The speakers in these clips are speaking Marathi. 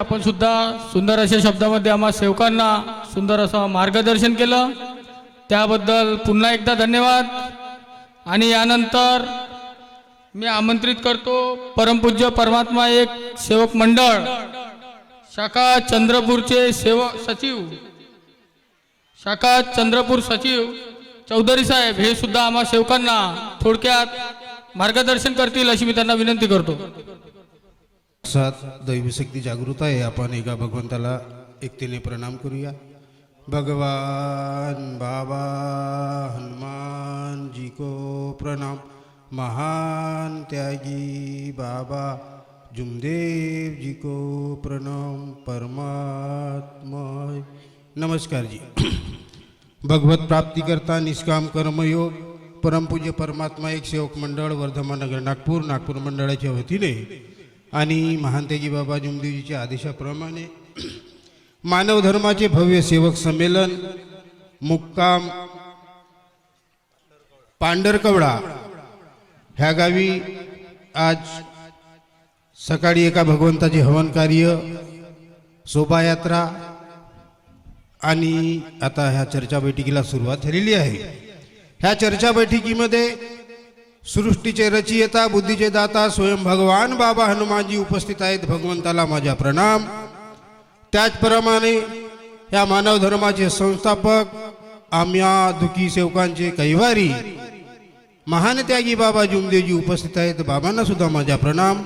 आपण सुद्धा सुंदर अशा शब्दामध्ये आम्हा सेवकांना सुंदर असं मार्गदर्शन केलं. त्याबद्दल पुन्हा एकदा धन्यवाद. आणि यानंतर मी आमंत्रित करतो परमपूज्य परमात्मा एक सेवक मंडळ शाखा चंद्रपूरचे सेवक सचिव. शाखा चंद्रपूर सचिव चौधरी साहेब हे सुद्धा आम्हा सेवकांना थोडक्यात मार्गदर्शन करतील अशी मी त्यांना विनंती करतो. सात दैवशक्ती जागृत आहे आपण एका भगवंताला एकतेने प्रणाम करूया। भगवान बाबा हनुमान जी को प्रणाम। महान त्यागी बाबा जुमदेव जी को प्रणाम। परमात्मा नमस्कार जी। भगवत प्राप्ती करता निष्काम कर्मयोग परमपूज्य परमात्मा एक सेवक मंडळ वर्धमान नगर नागपूर नागपूर मंडळाच्या वतीने आणि महांतेजी बाबा जुमदेवजीच्या आदेशाप्रमाणे मानव धर्माचे भव्य सेवक संमेलन मुक्काम पांढरकवडा ह्या गावी आज सकाळी एका भगवंताचे हवन कार्य शोभायात्रा आणि आता ह्या चर्चा बैठकीला सुरुवात झालेली आहे. ह्या चर्चा बैठकीमध्ये सृष्टीचे रचयिता बुद्धीचे दाता स्वयं भगवान बाबा हनुमानजी उपस्थित आहेत. भगवंताला माझा प्रणाम. त्याचप्रमाणे या मानव धर्माचे संस्थापक आम्या दुखी सेवकांचे कैवारी महान त्यागी बाबा जुमदेवजी उपस्थित आहेत. बाबांना सुद्धा माझा प्रणाम.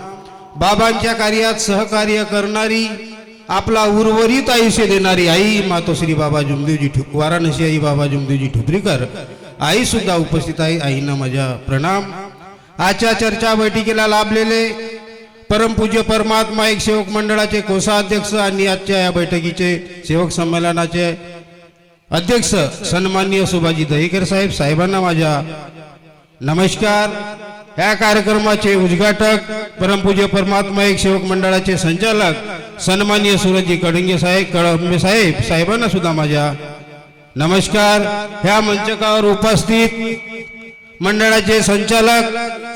बाबांच्या कार्यात सहकार्य करणारी आपला उर्वरित आयुष्य देणारी आई मातोश्री बाबा जुमदेवजी ठुक वाराणसी आई बाबा जुमदेवजी ठुपरीकर आई सुद्धा उपस्थित आहे. आईंना माझ्या प्रणाम. आजच्या चर्चा बैठकीला लाभलेले परमपूज्य परमात्मा एक सेवक मंडळाचे कोषाध्यक्ष आणि आजच्या या बैठकीचे सेवक संमेलनाचे अध्यक्ष सन्माननीय सुभाजी दहीकर साहेब साहेबांना माझ्या नमस्कार. या कार्यक्रमाचे उद्घाटक परमपूज्य परमात्मा एक सेवक मंडळाचे संचालक सन्माननीय सुरजी कडंगे साहेब कळंबे साहेब साहेबांना सुद्धा माझ्या नमस्कार. ह्या मंचकावर उपस्थित मंडळाचे संचालक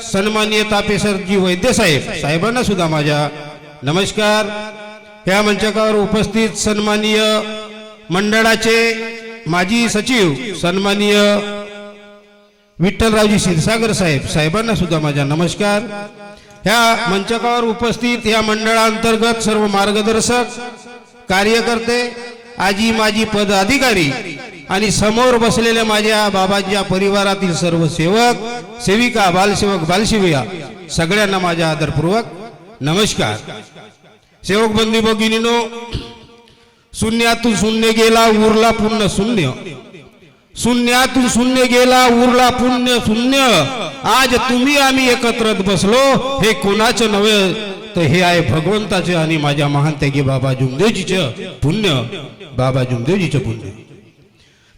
सन्माननीय तापेसरजी वैद्य साहेब साहेबांना सुद्धा माझ्या नमस्कार. ह्या मंचकावर उपस्थित सन्माननीय मंडळाचे माजी सचिव सन्माननीय विठ्ठलरावजी क्षीरसागर साहेब साहेबांना सुद्धा माझा नमस्कार. ह्या मंचकावर उपस्थित या मंडळांतर्गत सर्व मार्गदर्शक कार्यकर्ते आजी माजी पदाधिकारी आणि समोर बसलेल्या माझ्या बाबांच्या परिवारातील सर्व सेवक सेविका बालसेवक बालशिविया सगळ्यांना माझ्या आदरपूर्वक नमस्कार. सेवक बंधू भगिनीनो शून्यातून शून्य गेला उरला पूर्ण शून्य. शून्यातून शून्य गेला उरला पुण्य शून्य. आज तुम्ही आम्ही एकत्र बसलो हे कोणाचं नव्हे तर हे आहे भगवंताचे आणि माझ्या महान त्यागी बाबा जुमदेजीचं पुण्य. बाबा जुमदेवजीचं पुण्य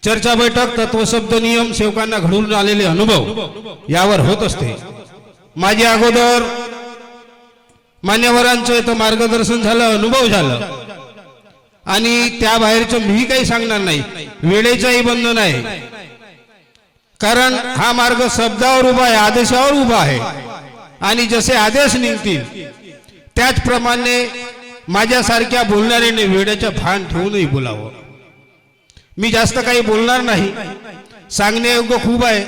चर्चा बैठक तत्वशब्द नियम सेवकांना घडून आलेले अनुभव यावर होत असते. माझे अगोदर मान्यवरांचं इथं मार्गदर्शन झालं अनुभव झालं. आणि त्या बाहेरचं मी काही सांगणार नाही. वेळेचाही बंधन आहे. कारण हा मार्ग शब्दावर उभा आहे आदेशावर उभा आहे. आणि जसे आदेश निघतील त्याचप्रमाणे माझ्यासारख्या बोलणाऱ्याने वेळेच्या भान ठेवूनही बोलावं. मी जास्त काही बोलणार नाही. सांगण्यायोग्य खूप आहे.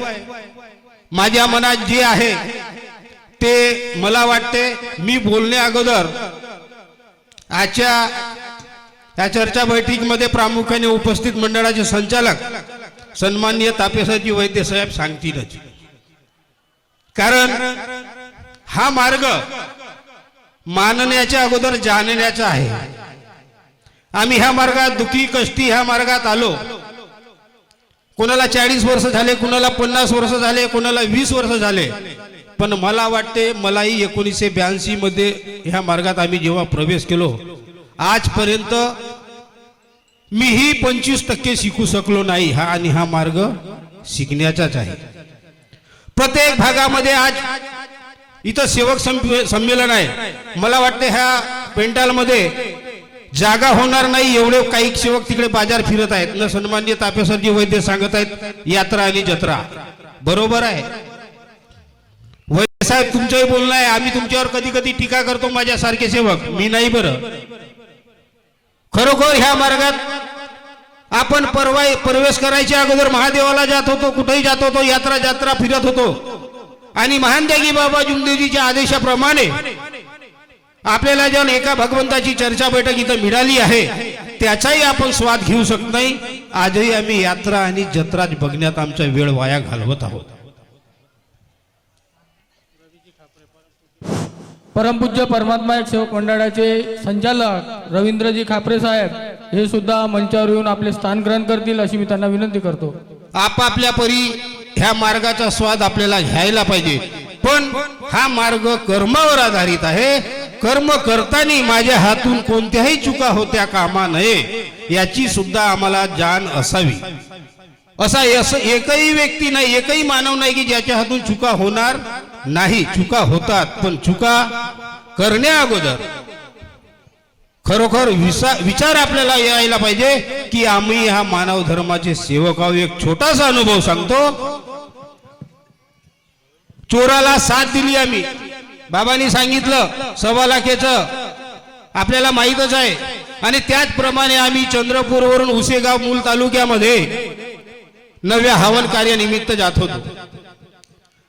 माझ्या मनात जे आहे ते मला वाटते मी बोलण्या अगोदर आजच्या या चर्चा बैठकीमध्ये प्रामुख्याने उपस्थित मंडळाचे संचालक सन्माननीय तापेसाजी वैद्य साहेब सांगतीलच. कारण हा मार्ग मानण्याच्या अगोदर जाणण्याचा आहे. आम्ही ह्या मार्गात दुखी कष्टी ह्या मार्गात आलो. कोणाला चाळीस वर्ष झाले कोणाला पन्नास वर्ष झाले कोणाला वीस वर्ष झाले. पण मला वाटते मलाही एकोणीसशे ब्याऐंशी मध्ये ह्या मार्गात आम्ही जेव्हा प्रवेश केलो आजपर्यंत मीही पंचवीस टक्के शिकू शकलो नाही हा आणि हा मार्ग शिकण्याचाच आहे. प्रत्येक भागामध्ये आज इथं सेवक संमेलन आहे. मला वाटते ह्या पेंटालमध्ये जागा होणार नाही एवढे काही सेवक तिकडे बाजार फिरत आहेत. न सन्मान्य तापेसरजी वैद्य सांगत आहेत यात्रा आणि जत्रा. बरोबर आहे. वैद्य साहेब तुमचंही बोलणं आहे. आम्ही तुमच्यावर कधी कधी टीका करतो माझ्यासारखे सेवक. मी नाही बरं. खरोखर ह्या मार्गात आपण परवा प्रवेश करायच्या अगोदर महादेवाला जात होतो कुठेही जात होतो यात्रा जात्रा फिरत होतो. आणि महानत्यागी बाबा जुमदेवजीच्या आदेशाप्रमाणे आपल्याला ज्या एका भगवंताची चर्चा बैठक इथं मिळाली आहे. त्याचाही आपण स्वाद घेऊ शकत नाही. आजही आम्ही यात्रा आणि जत्रा बघण्यात आमचा वेळ वाया घालवत आहोत. परमपूज्य परमात्मा एक सेवक मंडळाचे संचालक रवींद्रजी खापरे साहेब हे सुद्धा मंचावर येऊन आपले स्थान ग्रहण करतील अशी मी त्यांना विनंती करतो. आपापल्या परी ह्या मार्गाचा स्वाद आपल्याला घ्यायला पाहिजे. पण हा मार्ग कर्मावर आधारित आहे. कर्म करताना माझ्या हातून कोणत्याही चुका होत्या कामा नये याची सुद्धा आम्हाला जाण असावी. असा असं एकही व्यक्ती नाही एकही मानव नाही की ज्याच्या हातून चुका होणार नाही. चुका होतात पण चुका करण्या अगोदर खरोखर विसा विचार आपल्याला यायला पाहिजे की आम्ही हा मानव धर्माचे सेवक आहोत एक छोटासा अनुभव सांगतो. चोराला साथ दिली आम्ही. बाबांनी सांगितलं सव्वा लाखेचं. आपल्याला माहीतच आहे. आणि त्याचप्रमाणे आम्ही चंद्रपूरवरून उसेगाव मूल तालुक्यामध्ये नव्या हवन कार्यानिमित्त जात होतो.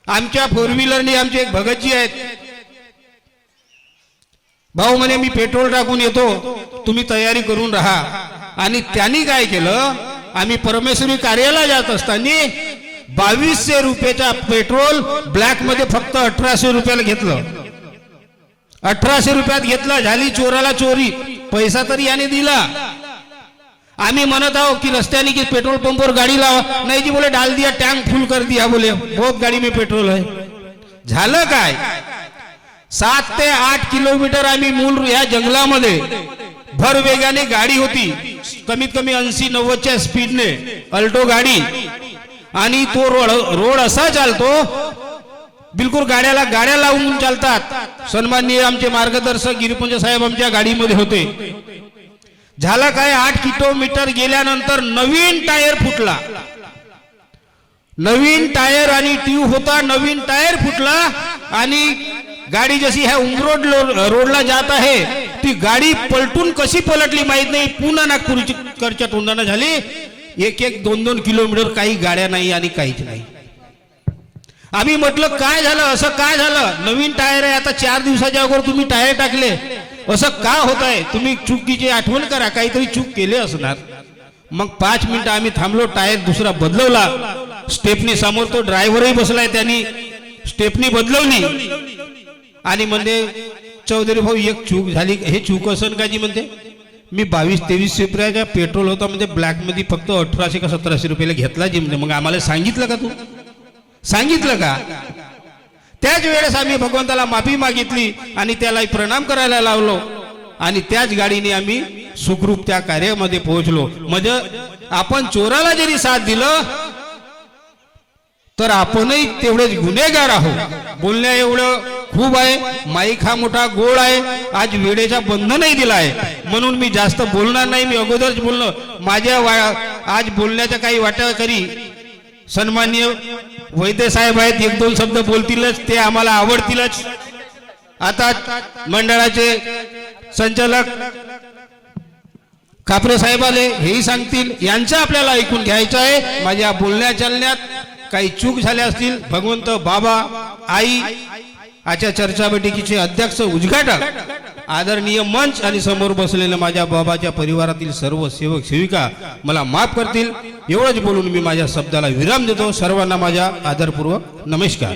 आमच्या फोर व्हीलरने आमचे एक भगतजी आहेत. भाऊ म्हणे मी पेट्रोल टाकून येतो तुम्ही तयारी करून राहा. आणि त्यांनी काय केलं आम्ही परमेश्वरी कार्याला जात असताना बावीसशे रुपयाचा पेट्रोल ब्लॅकमध्ये फक्त अठराशे रुपयाला घेतलं. अठराशे रुपयात घेतलं झाली चोराला चोरी. पैसा तरी याने दिला. आम्ही म्हणत आहोत की रस्त्याने की पेट्रोल पंपवर गाडी लावा. नाही जी बोले डाल दिया टँक फुल कर दिया बोले. बहुत गाडी में पेट्रोल है झालं काय? सात ते आठ किलोमीटर आम्ही मूल या जंगलामध्ये भर वेगाने गाडी होती. कमीत कमी ऐंशी नव्वदच्या स्पीडने अल्टो गाडी. आणि तो रोड रोड असा चालतो बिलकुल गाड्याला गाड्या लावून चालतात. सन्माननीय आमचे मार्गदर्शक गिरिपुंज साहेब आमच्या गाडीमध्ये होते. झाला काय आठ किलोमीटर गेल्यानंतर नवीन टायर फुटला. नवीन टायर आणि ट्यूब होता नवीन टायर फुटला आणि गाडी जशी ह्या उमरोड रोडला जात आहे ती गाडी पलटून कशी पलटली माहीत नाही. पुन्हा नागपूरची कडच्या तोंडानं झाली. एक एक दोन दोन किलोमीटर काही गाड्या नाही आणि काहीच नाही. आम्ही म्हटलं काय झालं? असं काय झालं? नवीन टायर आहे. आता चार दिवसाच्या अगोदर तुम्ही टायर टाकले. असं का होत आहे तुम्ही चुकीची आठवण करा. काहीतरी चूक केले असणार. मग पाच मिनिटं आम्ही थांबलो. टायर दुसरा बदलवला. स्टेपनी समोर तो ड्रायव्हरही बसलाय त्यांनी. स्टेपनी बदलवली. आणि म्हणजे चौधरी भाऊ एक चूक झाली. हे चूक असन का जी म्हणते? मी बावीस तेवीस रुपयाचा पेट्रोल होता म्हणजे ब्लॅकमध्ये फक्त अठराशे का सतराशे रुपयाला घेतला जी म्हणजे मग आम्हाला सांगितलं का तू? सांगितलं का? त्याच वेळेस आम्ही भगवंताला माफी मागितली आणि त्याला प्रणाम करायला लावलो. आणि त्याच गाडीने आम्ही सुखरूप त्या कार्यामध्ये पोहोचलो. म्हणजे आपण चोराला जरी साथ दिलं तर आपणही तेवढेच गुन्हेगार आहोत. बोलण्या एवढं खूप आहे. माईक हा मोठा गोड आहे. आज वेळेचा बंधनही दिला आहे म्हणून मी जास्त बोलणार नाही. मी अगोदरच बोललो. माझ्या वा- आज बोलण्याच्या काही वाटा करी. सन्मान्य वैद्य साहेब आहेत. एक दोन शब्द बोलतीलच. ते आम्हाला आवडतीलच. आता मंडळाचे संचालक कापरे साहेब आले. हेही सांगतील. यांचं आपल्याला ऐकून घ्यायचं आहे. माझ्या बोलण्या चालण्यात काही चूक झाल्या असतील. भगवंत बाबा आई आजच्या चर्चा बैठकीचे अध्यक्ष उद्घाटक आदरणीय मंच आणि समोर बसलेल्या माझ्या बाबाच्या परिवारातील सर्व सेवक सेविका मला माफ करतील. एवढंच बोलून मी माझ्या शब्दाला विराम देतो. सर्वांना माझ्या आदरपूर्वक नमस्कार.